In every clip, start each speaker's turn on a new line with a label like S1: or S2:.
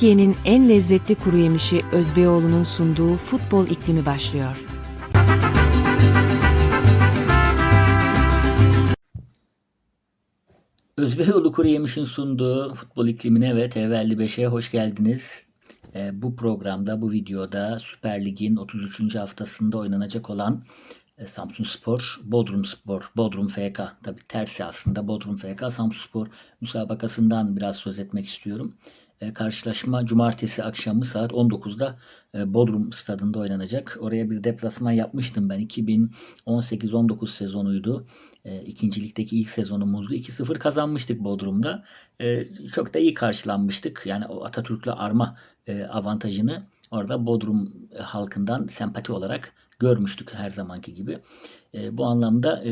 S1: Türkiye'nin en lezzetli kuru yemişi Özbeyoğlu'nun sunduğu futbol iklimi başlıyor.
S2: Özbeyoğlu Kuru Yemiş'in sunduğu futbol iklimine ve TV55'e hoş geldiniz. Ee, bu programda, bu videoda Süper Lig'in 33. haftasında oynanacak olan e, Samsun Spor, Bodrum Spor, Bodrum FK, tabi tersi aslında Bodrum FK, Samsun Spor müsabakasından biraz söz etmek istiyorum. E, karşılaşma cumartesi akşamı saat 19'da e, Bodrum stadında oynanacak. Oraya bir deplasman yapmıştım ben. 2018-19 sezonuydu. E, ikincilikteki ilk sezonumuzdu. 2-0 kazanmıştık Bodrum'da. Çok da iyi karşılanmıştık. Yani Atatürk'le arma avantajını orada Bodrum halkından sempati olarak görmüştük her zamanki gibi. Bu anlamda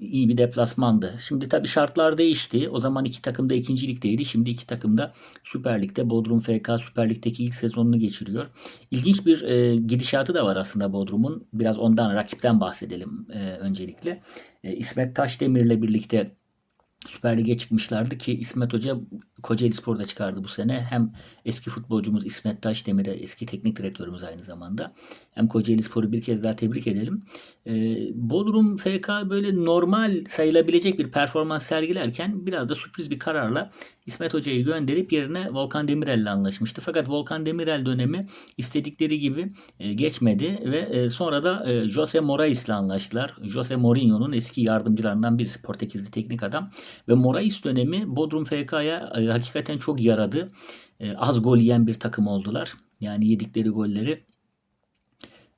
S2: iyi bir deplasmandı. Şimdi tabii şartlar değişti. O zaman iki takım da ikinci ligdeydi. Şimdi iki takım da Süper Lig'de. Bodrum FK Süper Lig'deki ilk sezonunu geçiriyor. İlginç bir e, gidişatı da var aslında Bodrum'un. Biraz ondan, rakipten bahsedelim e, öncelikle. E, İsmet Taşdemir'le birlikte Süper Lig'e çıkmışlardı ki İsmet Hoca Kocaeli Spor'da çıkardı bu sene. Hem eski futbolcumuz İsmet Taşdemir'e eski teknik direktörümüz aynı zamanda. Hem Kocaeli Spor'u bir kez daha tebrik edelim. Ee, Bodrum FK böyle normal sayılabilecek bir performans sergilerken biraz da sürpriz bir kararla İsmet Hoca'yı gönderip yerine Volkan Demirel'le anlaşmıştı. Fakat Volkan Demirel dönemi istedikleri gibi e, geçmedi ve e, sonra da e, Jose Morais'le anlaştılar. Jose Mourinho'nun eski yardımcılarından birisi Portekizli teknik adam ve Morais dönemi Bodrum FK'ya hakikaten çok yaradı. Az gol yiyen bir takım oldular. Yani yedikleri golleri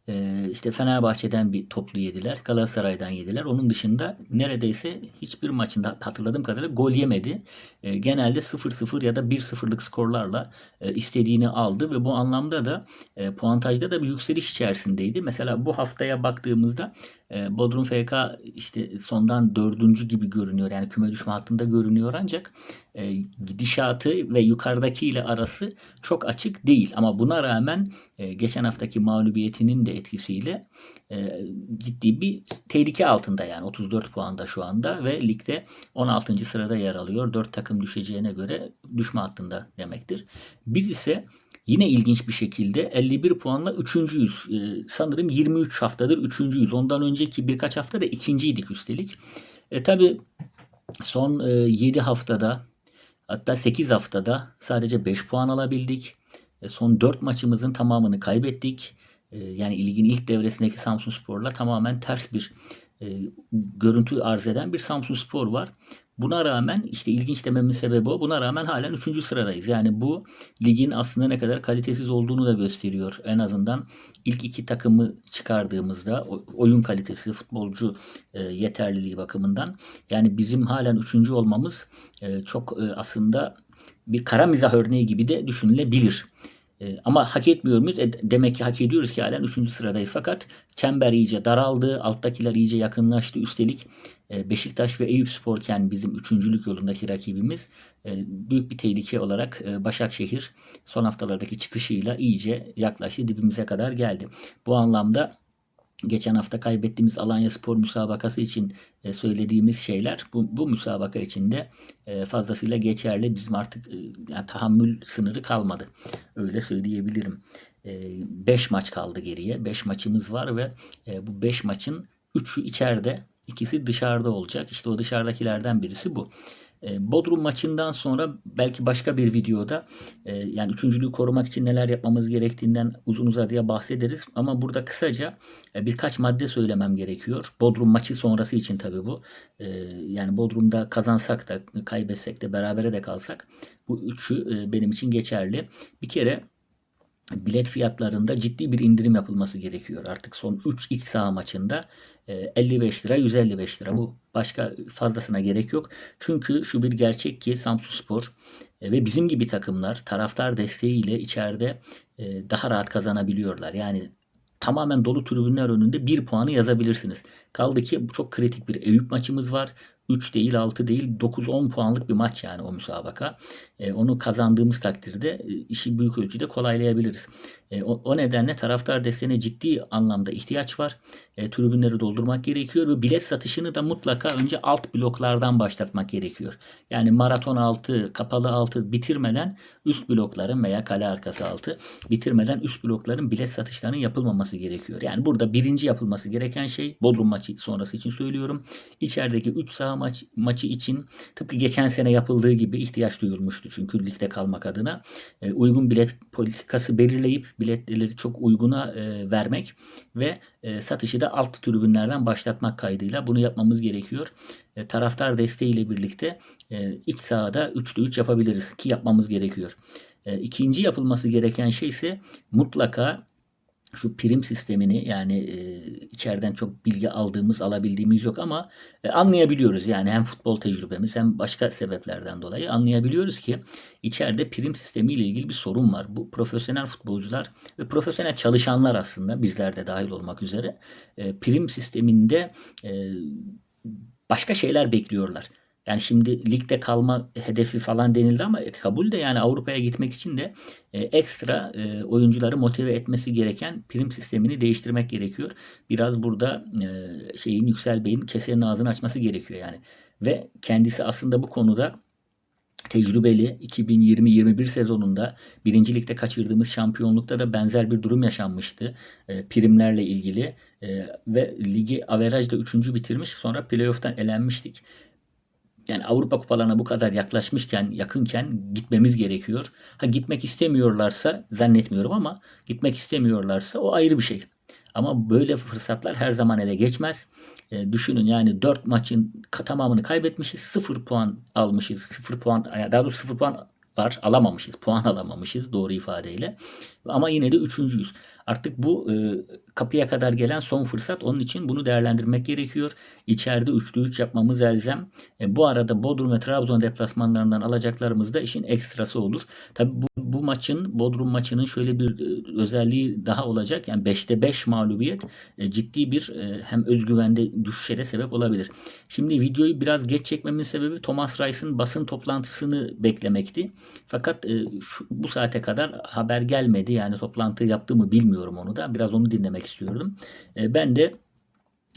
S2: ee, işte Fenerbahçe'den bir toplu yediler. Galatasaray'dan yediler. Onun dışında neredeyse hiçbir maçında hatırladığım kadarıyla gol yemedi. Ee, genelde 0-0 ya da 1-0'lık skorlarla e, istediğini aldı ve bu anlamda da e, puantajda da bir yükseliş içerisindeydi. Mesela bu haftaya baktığımızda e, Bodrum FK işte sondan dördüncü gibi görünüyor. Yani küme düşme hattında görünüyor ancak e, gidişatı ve yukarıdaki ile arası çok açık değil. Ama buna rağmen e, geçen haftaki mağlubiyetinin de etkisiyle e, ciddi bir tehlike altında yani 34 puanda şu anda ve ligde 16. sırada yer alıyor. 4 takım düşeceğine göre düşme hattında demektir. Biz ise Yine ilginç bir şekilde 51 puanla üçüncüyüz. Ee, sanırım 23 haftadır üçüncüyüz. Ondan önceki birkaç hafta da ikinciydik üstelik. E, tabii son e, 7 haftada hatta 8 haftada sadece 5 puan alabildik. E, son 4 maçımızın tamamını kaybettik. E, yani ligin ilk devresindeki Samsun Spor'la tamamen ters bir e, görüntü arz eden bir Samsun Spor var. Buna rağmen işte ilginç dememin sebebi o. Buna rağmen halen 3. sıradayız. Yani bu ligin aslında ne kadar kalitesiz olduğunu da gösteriyor. En azından ilk iki takımı çıkardığımızda oyun kalitesi, futbolcu e, yeterliliği bakımından. Yani bizim halen 3. olmamız e, çok e, aslında bir kara mizah örneği gibi de düşünülebilir. Ama hak etmiyor muyuz? E, demek ki hak ediyoruz ki halen 3. sıradayız. Fakat çember iyice daraldı. Alttakiler iyice yakınlaştı. Üstelik Beşiktaş ve Eyüp Sporken bizim üçüncülük yolundaki rakibimiz e, büyük bir tehlike olarak e, Başakşehir son haftalardaki çıkışıyla iyice yaklaştı. Dibimize kadar geldi. Bu anlamda geçen hafta kaybettiğimiz Alanya Spor müsabakası için söylediğimiz şeyler bu, bu müsabaka için de fazlasıyla geçerli. Bizim artık yani tahammül sınırı kalmadı. Öyle söyleyebilirim. 5 maç kaldı geriye. 5 maçımız var ve bu 5 maçın 3'ü içeride İkisi dışarıda olacak. İşte o dışarıdakilerden birisi bu. E, Bodrum maçından sonra belki başka bir videoda e, yani üçüncülüğü korumak için neler yapmamız gerektiğinden uzun uzadıya bahsederiz. Ama burada kısaca e, birkaç madde söylemem gerekiyor. Bodrum maçı sonrası için tabii bu. Yani Bodrum'da kazansak da kaybetsek de berabere de kalsak bu üçü benim için geçerli. Bir kere bilet fiyatlarında ciddi bir indirim yapılması gerekiyor. Artık son 3 iç saha maçında 55 lira 155 lira bu başka fazlasına gerek yok. Çünkü şu bir gerçek ki Samsunspor e, ve bizim gibi takımlar taraftar desteğiyle içeride e, daha rahat kazanabiliyorlar. Yani tamamen dolu tribünler önünde bir puanı yazabilirsiniz. Kaldı ki çok kritik bir Eyüp maçımız var. 3 değil 6 değil 9-10 puanlık bir maç yani o müsabaka. E, onu kazandığımız takdirde e, işi büyük ölçüde kolaylayabiliriz. E, o, o nedenle taraftar desteğine ciddi anlamda ihtiyaç var. E, tribünleri doldurmak gerekiyor ve bilet satışını da mutlaka önce alt bloklardan başlatmak gerekiyor. Yani maraton altı, kapalı altı bitirmeden üst blokların veya kale arkası altı bitirmeden üst blokların bilet satışlarının yapılmaması gerekiyor. Yani burada birinci yapılması gereken şey Bodrum maçı sonrası için söylüyorum. İçerideki 3 saha maç, maçı için tıpkı geçen sene yapıldığı gibi ihtiyaç duyulmuştu çünkü ligde kalmak adına e, uygun bilet politikası belirleyip biletleri çok uyguna e, vermek ve e, satışı da alt tribünlerden başlatmak kaydıyla bunu yapmamız gerekiyor. E, taraftar desteğiyle birlikte e, iç sahada 3'lü 3 yapabiliriz ki yapmamız gerekiyor. E, ikinci yapılması gereken şey ise mutlaka şu prim sistemini yani e, içeriden çok bilgi aldığımız alabildiğimiz yok ama e, anlayabiliyoruz yani hem futbol tecrübemiz hem başka sebeplerden dolayı anlayabiliyoruz ki içeride prim sistemi ile ilgili bir sorun var. Bu profesyonel futbolcular ve profesyonel çalışanlar aslında bizler de dahil olmak üzere e, prim sisteminde e, başka şeyler bekliyorlar. Yani şimdi ligde kalma hedefi falan denildi ama kabul de yani Avrupa'ya gitmek için de e, ekstra e, oyuncuları motive etmesi gereken prim sistemini değiştirmek gerekiyor. Biraz burada e, şeyin Yüksel Bey'in kesenin ağzını açması gerekiyor yani. Ve kendisi aslında bu konuda tecrübeli 2020-21 sezonunda birincilikte kaçırdığımız şampiyonlukta da benzer bir durum yaşanmıştı. E, primlerle ilgili e, ve ligi averajda 3. bitirmiş sonra playoff'tan elenmiştik. Yani Avrupa kupalarına bu kadar yaklaşmışken, yakınken gitmemiz gerekiyor. Ha gitmek istemiyorlarsa zannetmiyorum ama gitmek istemiyorlarsa o ayrı bir şey. Ama böyle fırsatlar her zaman ele geçmez. E, düşünün yani 4 maçın tamamını kaybetmişiz. 0 puan almışız. 0 puan daha doğrusu 0 puan var. Alamamışız. Puan alamamışız doğru ifadeyle. Ama yine de üçüncüyüz. Artık bu e, kapıya kadar gelen son fırsat. Onun için bunu değerlendirmek gerekiyor. İçeride üçlü üç yapmamız elzem. E, bu arada Bodrum ve Trabzon deplasmanlarından alacaklarımız da işin ekstrası olur. Tabi bu, bu maçın Bodrum maçının şöyle bir e, özelliği daha olacak. Yani 5'te 5 mağlubiyet e, ciddi bir e, hem özgüvende düşüşe de sebep olabilir. Şimdi videoyu biraz geç çekmemin sebebi Thomas Rice'ın basın toplantısını beklemekti. Fakat e, şu, bu saate kadar haber gelmedi. Yani toplantı yaptı mı bilmiyorum onu da. Biraz onu dinlemek istiyordum. E, ben de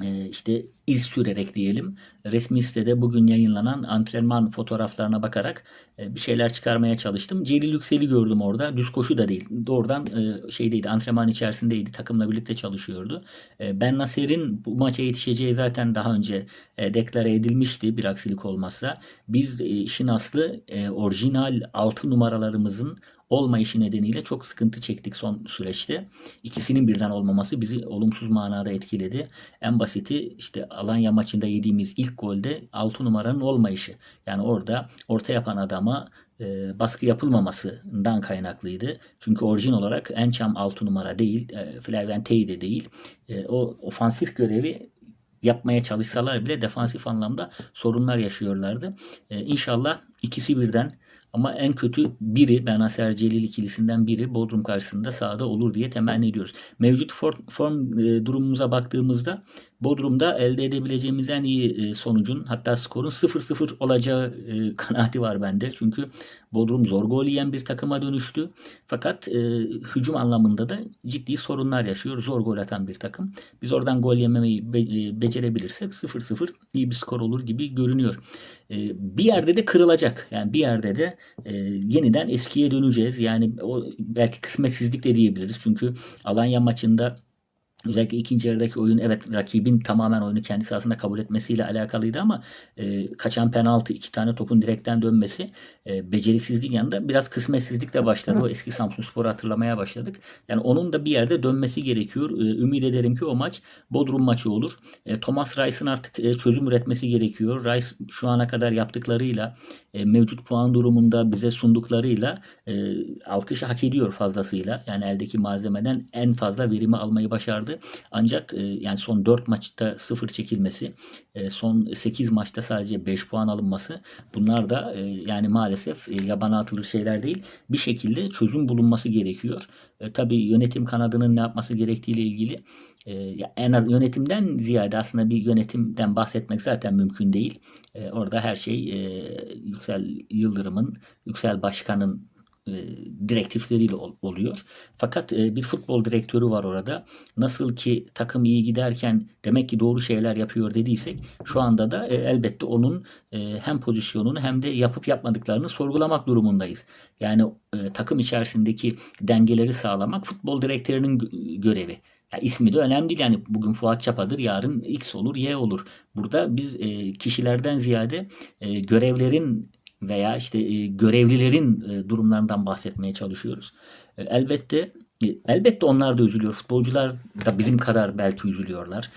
S2: e, işte iz sürerek diyelim resmi sitede bugün yayınlanan antrenman fotoğraflarına bakarak e, bir şeyler çıkarmaya çalıştım. Celil Yüksel'i gördüm orada. Düz koşu da değil. Doğrudan e, şeydeydi antrenman içerisindeydi. Takımla birlikte çalışıyordu. E, ben Nasser'in bu maça yetişeceği zaten daha önce deklare edilmişti bir aksilik olmazsa. Biz işin aslı orijinal 6 numaralarımızın olmayışı nedeniyle çok sıkıntı çektik son süreçte. İkisinin birden olmaması bizi olumsuz manada etkiledi. En basiti işte Alanya maçında yediğimiz ilk golde 6 numaranın olmayışı. Yani orada orta yapan adama e, baskı yapılmamasından kaynaklıydı. Çünkü orijin olarak Encham 6 numara değil, e, Flaventey de değil. E, o ofansif görevi yapmaya çalışsalar bile defansif anlamda sorunlar yaşıyorlardı. E, inşallah ikisi birden ama en kötü biri Benaser Celil ikilisinden biri Bodrum karşısında sahada olur diye temenni ediyoruz. Mevcut form, form e, durumumuza baktığımızda Bodrum'da elde edebileceğimiz en iyi e, sonucun hatta skorun 0-0 olacağı e, kanaati var bende. Çünkü Bodrum zor gol yiyen bir takıma dönüştü. Fakat e, hücum anlamında da ciddi sorunlar yaşıyor. Zor gol atan bir takım. Biz oradan gol yememeyi be, e, becerebilirsek 0-0 iyi bir skor olur gibi görünüyor. E, bir yerde de kırılacak. Yani bir yerde de e, yeniden eskiye döneceğiz. Yani o belki kısmetsizlik de diyebiliriz. Çünkü Alanya maçında Özellikle ikinci yarıdaki oyun evet rakibin tamamen oyunu kendisi aslında kabul etmesiyle alakalıydı ama e, kaçan penaltı iki tane topun direkten dönmesi e, beceriksizliğin yanında biraz kısmetsizlik de başladı. O eski Samsun Spor'u hatırlamaya başladık. Yani onun da bir yerde dönmesi gerekiyor. E, ümit ederim ki o maç Bodrum maçı olur. E, Thomas Rice'ın artık e, çözüm üretmesi gerekiyor. Rice şu ana kadar yaptıklarıyla e, mevcut puan durumunda bize sunduklarıyla e, alkışı hak ediyor fazlasıyla. Yani eldeki malzemeden en fazla verimi almayı başardı. Ancak e, yani son 4 maçta 0 çekilmesi, e, son 8 maçta sadece 5 puan alınması bunlar da e, yani maalesef e, yabana atılır şeyler değil. Bir şekilde çözüm bulunması gerekiyor. E, tabii yönetim kanadının ne yapması gerektiğiyle ilgili en az yönetimden ziyade aslında bir yönetimden bahsetmek zaten mümkün değil. Orada her şey Yüksel Yıldırım'ın, Yüksel Başkan'ın direktifleriyle ol- oluyor. Fakat e, bir futbol direktörü var orada. Nasıl ki takım iyi giderken demek ki doğru şeyler yapıyor dediysek şu anda da e, elbette onun e, hem pozisyonunu hem de yapıp yapmadıklarını sorgulamak durumundayız. Yani e, takım içerisindeki dengeleri sağlamak futbol direktörünün gö- görevi. Ya ismi de önemli değil yani bugün Fuat Çapa'dır yarın X olur Y olur. Burada biz e, kişilerden ziyade e, görevlerin veya işte e, görevlilerin e, durumlarından bahsetmeye çalışıyoruz. E, elbette elbette onlar da üzülüyor. Futbolcular da bizim kadar belki üzülüyorlar.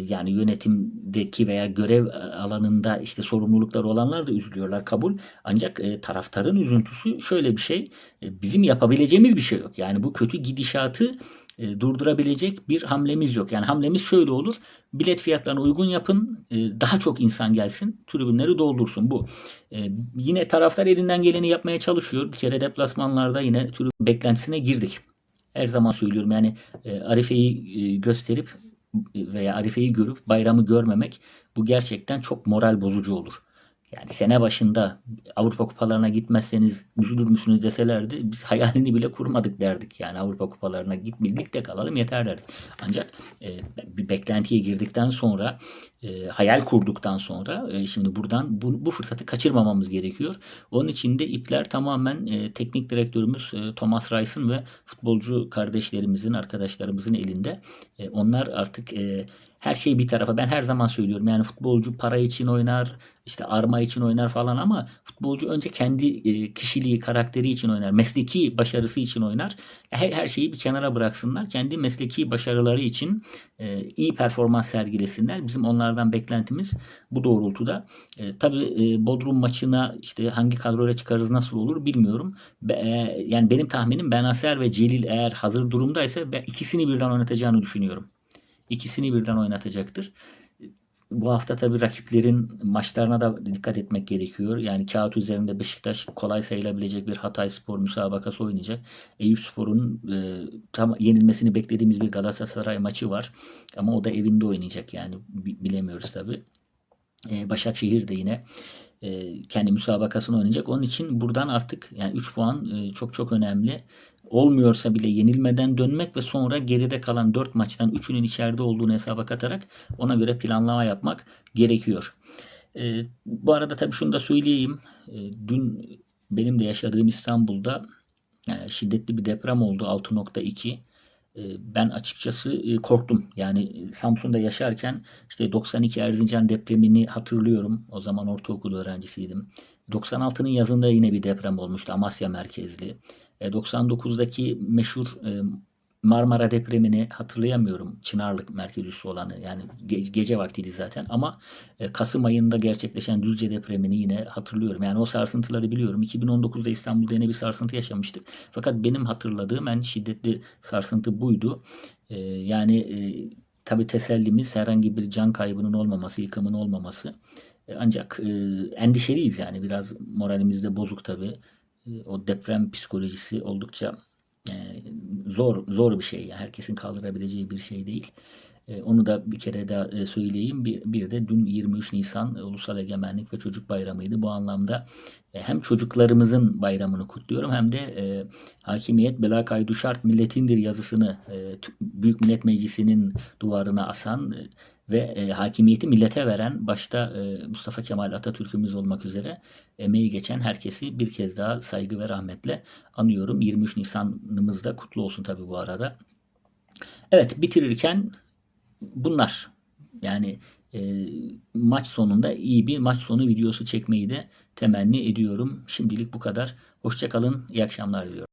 S2: Yani yönetimdeki veya görev alanında işte sorumlulukları olanlar da üzülüyorlar kabul. Ancak e, taraftarın üzüntüsü şöyle bir şey. Bizim yapabileceğimiz bir şey yok. Yani bu kötü gidişatı e, durdurabilecek bir hamlemiz yok. Yani hamlemiz şöyle olur. Bilet fiyatlarını uygun yapın. e, Daha çok insan gelsin. Tribünleri doldursun. Bu. E, Yine taraftar elinden geleni yapmaya çalışıyor. Bir kere deplasmanlarda yine tribün beklentisine girdik. Her zaman söylüyorum yani e, Arife'yi e, gösterip veya Arife'yi görüp bayramı görmemek bu gerçekten çok moral bozucu olur. Yani sene başında Avrupa kupalarına gitmezseniz üzülür müsünüz deselerdi biz hayalini bile kurmadık derdik. Yani Avrupa kupalarına gitmedik de kalalım yeter derdik. Ancak e, bir beklentiye girdikten sonra e, hayal kurduktan sonra e, şimdi buradan bu, bu fırsatı kaçırmamamız gerekiyor. Onun için de ipler tamamen e, teknik direktörümüz e, Thomas Reis'in ve futbolcu kardeşlerimizin, arkadaşlarımızın elinde. E, onlar artık e, her şey bir tarafa. Ben her zaman söylüyorum yani futbolcu para için oynar, işte arma için oynar falan ama futbolcu önce kendi e, kişiliği, karakteri için oynar, mesleki başarısı için oynar. Her, her şeyi bir kenara bıraksınlar. Kendi mesleki başarıları için e, iyi performans sergilesinler. Bizim onlardan beklentimiz bu doğrultuda. E, tabii Bodrum maçına işte hangi kadroyla çıkarız nasıl olur bilmiyorum. Yani benim tahminim Benaser ve Celil eğer hazır durumdaysa ben ikisini birden oynatacağını düşünüyorum. İkisini birden oynatacaktır. Bu hafta tabii rakiplerin maçlarına da dikkat etmek gerekiyor. Yani kağıt üzerinde Beşiktaş kolay sayılabilecek bir Hatay Spor müsabakası oynayacak. Eyüp Spor'un e, tam yenilmesini beklediğimiz bir Galatasaray maçı var. Ama o da evinde oynayacak yani bi- bilemiyoruz tabii. E, Başakşehir de yine e, kendi müsabakasını oynayacak. Onun için buradan artık yani 3 puan e, çok çok önemli. Olmuyorsa bile yenilmeden dönmek ve sonra geride kalan 4 maçtan 3'ünün içeride olduğunu hesaba katarak ona göre planlama yapmak gerekiyor. E, bu arada tabii şunu da söyleyeyim. E, dün benim de yaşadığım İstanbul'da e, şiddetli bir deprem oldu 6.2. E, Ben açıkçası e, korktum. Yani e, Samsun'da yaşarken işte 92 Erzincan depremini hatırlıyorum. O zaman ortaokul öğrencisiydim. 96'nın yazında yine bir deprem olmuştu Amasya merkezli. E, 99'daki meşhur e, Marmara depremini hatırlayamıyorum. Çınarlık merkez üssü olanı yani ge- gece vaktiydi zaten ama e, Kasım ayında gerçekleşen Düzce depremini yine hatırlıyorum. Yani o sarsıntıları biliyorum. 2019'da İstanbul'da yine bir sarsıntı yaşamıştık. Fakat benim hatırladığım en şiddetli sarsıntı buydu. E, yani e, tabii tesellimiz herhangi bir can kaybının olmaması, yıkımın olmaması. E, ancak e, endişeliyiz yani biraz moralimiz de bozuk tabii. E, o deprem psikolojisi oldukça zor zor bir şey. Herkesin kaldırabileceği bir şey değil. E, onu da bir kere daha e, söyleyeyim. Bir, de dün 23 Nisan e, Ulusal Egemenlik ve Çocuk Bayramı'ydı. Bu anlamda hem çocuklarımızın bayramını kutluyorum hem de Hakimiyet Bela Kaydu Şart Milletindir yazısını Büyük Millet Meclisi'nin duvarına asan ve hakimiyeti millete veren başta Mustafa Kemal Atatürk'ümüz olmak üzere emeği geçen herkesi bir kez daha saygı ve rahmetle anıyorum. 23 Nisan'ımız da kutlu olsun tabii bu arada. Evet bitirirken bunlar. Yani e, maç sonunda iyi bir maç sonu videosu çekmeyi de temenni ediyorum. Şimdilik bu kadar. Hoşçakalın, iyi akşamlar diliyorum.